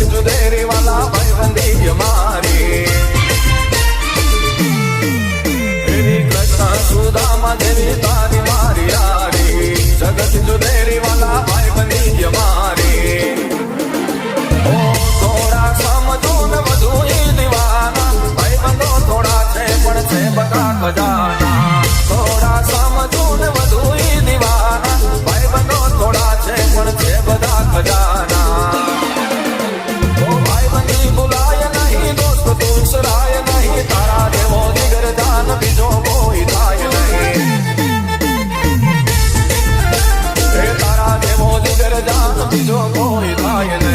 જુદેરી વાલા ને વધુ એ દિવાના થોડા છે પણ છે બધા ખજાના થોડા સમજો ને વધુ એ થોડા છે પણ છે બધા ખજાના you don't